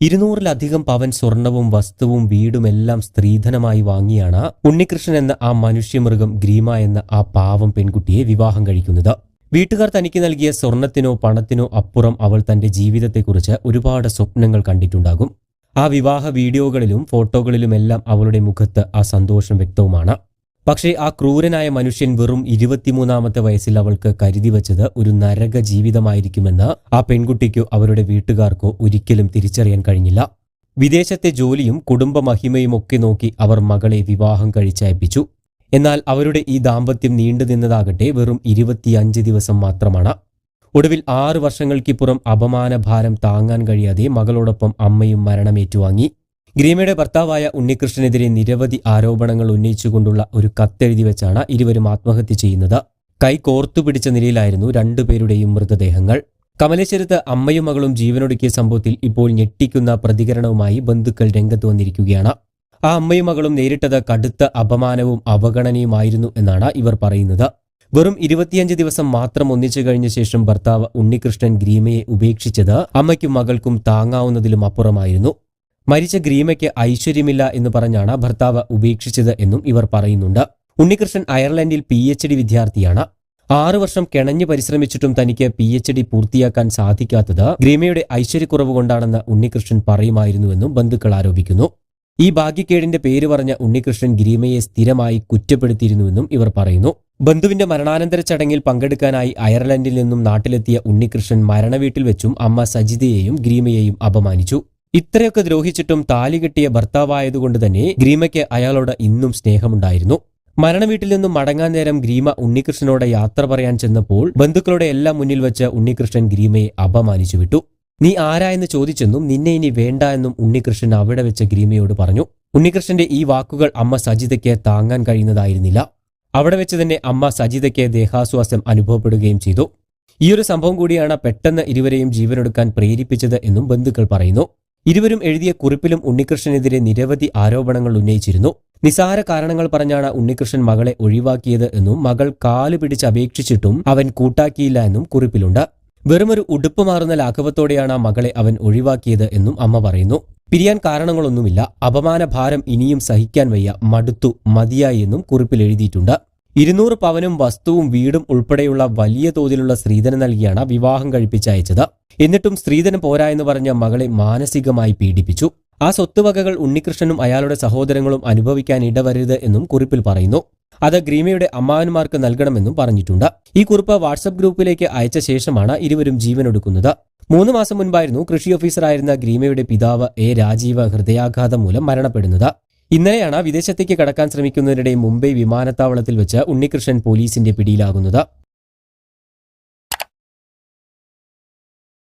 ഇരുന്നൂറിലധികം പവൻ സ്വർണവും വസ്തുവും വീടുമെല്ലാം സ്ത്രീധനമായി വാങ്ങിയാണ് ഉണ്ണികൃഷ്ണൻ എന്ന ആ മനുഷ്യമൃഗം ഗ്രീമ എന്ന ആ പാവം പെൺകുട്ടിയെ വിവാഹം കഴിക്കുന്നത്. വീട്ടുകാർ തനിക്ക് നൽകിയ സ്വർണത്തിനോ പണത്തിനോ അപ്പുറം അവൾ തന്റെ ജീവിതത്തെക്കുറിച്ച് ഒരുപാട് സ്വപ്നങ്ങൾ കണ്ടിട്ടുണ്ടാകും. ആ വിവാഹ വീഡിയോകളിലും ഫോട്ടോകളിലുമെല്ലാം അവളുടെ മുഖത്ത് ആ സന്തോഷം വ്യക്തവുമാണ്. പക്ഷേ ആ ക്രൂരനായ മനുഷ്യൻ വെറും ഇരുപത്തിമൂന്നാമത്തെ വയസ്സിൽ അവൾക്ക് കരുതി വച്ചത് ഒരു നരക ജീവിതമായിരിക്കുമെന്ന് ആ പെൺകുട്ടിക്കോ അവരുടെ വീട്ടുകാർക്കോ ഒരിക്കലും തിരിച്ചറിയാൻ കഴിഞ്ഞില്ല. വിദേശത്തെ ജോലിയും കുടുംബ മഹിമയും ഒക്കെ നോക്കി അവർ മകളെ വിവാഹം കഴിച്ചയപ്പിച്ചു. എന്നാൽ അവരുടെ ഈ ദാമ്പത്യം നീണ്ടു നിന്നതാകട്ടെ വെറും ഇരുപത്തിയഞ്ച് ദിവസം മാത്രമാണ്. ഒടുവിൽ ആറ് വർഷങ്ങൾക്കിപ്പുറം അപമാനഭാരം താങ്ങാൻ കഴിയാതെ മകളോടൊപ്പം അമ്മയും മരണമേറ്റുവാങ്ങി. ഗ്രീമയുടെ ഭർത്താവായ ഉണ്ണികൃഷ്ണനെതിരെ നിരവധി ആരോപണങ്ങൾ ഉന്നയിച്ചുകൊണ്ടുള്ള ഒരു കത്തെഴുതി വെച്ചാണ് ഇരുവരും ആത്മഹത്യ ചെയ്യുന്നത്. കൈ കോർത്തുപിടിച്ച നിലയിലായിരുന്നു രണ്ടുപേരുടെയും മൃതദേഹങ്ങൾ. കമലേശ്വരത്ത് അമ്മയും മകളും ജീവനൊടുക്കിയ സംഭവത്തിൽ ഇപ്പോൾ ഞെട്ടിക്കുന്ന പ്രതികരണവുമായി ബന്ധുക്കൾ രംഗത്ത് വന്നിരിക്കുകയാണ്. ആ അമ്മയും മകളും നേരിട്ടത് കടുത്ത അപമാനവും അവഗണനയുമായിരുന്നു എന്നാണ് ഇവർ പറയുന്നത്. വെറും ഇരുപത്തിയഞ്ച് ദിവസം മാത്രം ഒന്നിച്ചു കഴിഞ്ഞ ശേഷം ഭർത്താവ് ഉണ്ണികൃഷ്ണൻ ഗ്രീമയെ ഉപേക്ഷിച്ചത് അമ്മയ്ക്കും മകൾക്കും താങ്ങാവുന്നതിലും അപ്പുറമായിരുന്നു. മരിച്ച ഗ്രീമയ്ക്ക് ഐശ്വര്യമില്ല എന്ന് പറഞ്ഞാണ് ഭർത്താവ് ഉപേക്ഷിച്ചത് എന്നും ഇവർ പറയുന്നുണ്ട്. ഉണ്ണികൃഷ്ണൻ അയർലൻഡിൽ പി എച്ച് ഡി വിദ്യാർത്ഥിയാണ്. ആറു വർഷം കിണഞ്ഞു പരിശ്രമിച്ചിട്ടും തനിക്ക് പി എച്ച് ഡി പൂർത്തിയാക്കാൻ സാധിക്കാത്തത് ഗ്രീമയുടെ ഐശ്വര്യക്കുറവ് കൊണ്ടാണെന്ന് ഉണ്ണികൃഷ്ണൻ പറയുമായിരുന്നുവെന്നും ബന്ധുക്കൾ ആരോപിക്കുന്നു. ഈ ഭാഗ്യക്കേടിന്റെ പേര് പറഞ്ഞ ഉണ്ണികൃഷ്ണൻ ഗ്രീമയെ സ്ഥിരമായി കുറ്റപ്പെടുത്തിയിരുന്നുവെന്നും ഇവർ പറയുന്നു. ബന്ധുവിന്റെ മരണാനന്തര ചടങ്ങിൽ പങ്കെടുക്കാനായി അയർലൻഡിൽ നിന്നും നാട്ടിലെത്തിയ ഉണ്ണികൃഷ്ണൻ മരണവീട്ടിൽ വെച്ചും അമ്മ സജിതയെയും ഗ്രീമയെയും അപമാനിച്ചു. ഇത്രയൊക്കെ ദ്രോഹിച്ചിട്ടും താലി കിട്ടിയ ഭർത്താവായതുകൊണ്ട് തന്നെ ഗ്രീമയ്ക്ക് അയാളോട് ഇന്നും സ്നേഹമുണ്ടായിരുന്നു. മരണവീട്ടിൽ നിന്നും മടങ്ങാൻ നേരം ഗ്രീമ ഉണ്ണികൃഷ്ണനോട് യാത്ര പറയാൻ ചെന്നപ്പോൾ ബന്ധുക്കളുടെ എല്ലാം മുന്നിൽ വെച്ച് ഉണ്ണികൃഷ്ണൻ ഗ്രീമയെ അപമാനിച്ചു വിട്ടു. നീ ആരാ എന്ന് ചോദിച്ചെന്നും നിന്നെ ഇനി വേണ്ട എന്നും ഉണ്ണികൃഷ്ണൻ അവിടെ വെച്ച് ഗ്രീമയോട് പറഞ്ഞു. ഉണ്ണികൃഷ്ണന്റെ ഈ വാക്കുകൾ അമ്മ സജിതയ്ക്ക് താങ്ങാൻ കഴിയുന്നതായിരുന്നില്ല. അവിടെ വെച്ച് തന്നെ അമ്മ സജിതയ്ക്ക് ദേഹാസ്വാസം അനുഭവപ്പെടുകയും ചെയ്തു. ഈ ഒരു സംഭവം കൂടിയാണ് പെട്ടെന്ന് ഇരുവരെയും ജീവനെടുക്കാൻ പ്രേരിപ്പിച്ചത് എന്നും ബന്ധുക്കൾ പറയുന്നു. ഇരുവരും എഴുതിയ കുറിപ്പിലും ഉണ്ണികൃഷ്ണനെതിരെ നിരവധി ആരോപണങ്ങൾ ഉന്നയിച്ചിരുന്നു. നിസാര കാരണങ്ങൾ പറഞ്ഞാണ് ഉണ്ണികൃഷ്ണൻ മകളെ ഒഴിവാക്കിയത് എന്നും മകൾ കാൽ പിടിച്ച് അപേക്ഷിച്ചിട്ടും അവൻ കൂട്ടാക്കിയില്ല എന്നും കുറിപ്പിലുണ്ട്. വെറുമൊരു ഉടുപ്പ് മാറുന്ന ലാഘവത്തോടെയാണ് മകളെ അവൻ ഒഴിവാക്കിയത് എന്നും അമ്മ പറയുന്നു. പിരിയാൻ കാരണങ്ങളൊന്നുമില്ല. അപമാന ഭാരം ഇനിയും സഹിക്കാൻ വയ്യ. മടുത്തു മതിയായി എന്നും കുറിപ്പിൽ എഴുതിയിട്ടുണ്ട്. ഇരുന്നൂറ് പവനും വസ്തുവും വീടും ഉൾപ്പെടെയുള്ള വലിയ തോതിലുള്ള സ്ത്രീധനം നൽകിയാണ് വിവാഹം കഴിപ്പിച്ചയച്ചത്. എന്നിട്ടും സ്ത്രീധനം പോരാ എന്ന് പറഞ്ഞ മകളെ മാനസികമായി പീഡിപ്പിച്ചു. ആ സ്വത്തുവകകൾ ഉണ്ണികൃഷ്ണനും അയാളുടെ സഹോദരങ്ങളും അനുഭവിക്കാൻ ഇടവരരുത് എന്നും കുറിപ്പിൽ പറയുന്നു. അത് ഗ്രീമയുടെ അമ്മാവന്മാർക്ക് നൽകണമെന്നും പറഞ്ഞിട്ടുണ്ട്. ഈ കുറിപ്പ് വാട്സപ്പ് ഗ്രൂപ്പിലേക്ക് അയച്ച ശേഷമാണ് ഇരുവരും ജീവനൊടുക്കുന്നത്. മൂന്ന് മാസം മുൻപായിരുന്നു കൃഷി ഓഫീസറായിരുന്ന ഗ്രീമയുടെ പിതാവ് എ രാജീവ് ഹൃദയാഘാതം മൂലം മരണപ്പെടുന്നത്. ഇന്നലെയാണ് വിദേശത്തേക്ക് കടക്കാൻ ശ്രമിക്കുന്നതിനിടെ മുംബൈ വിമാനത്താവളത്തിൽ വെച്ച് ഉണ്ണികൃഷ്ണൻ പോലീസിന്റെ പിടിയിലാകുന്നത്.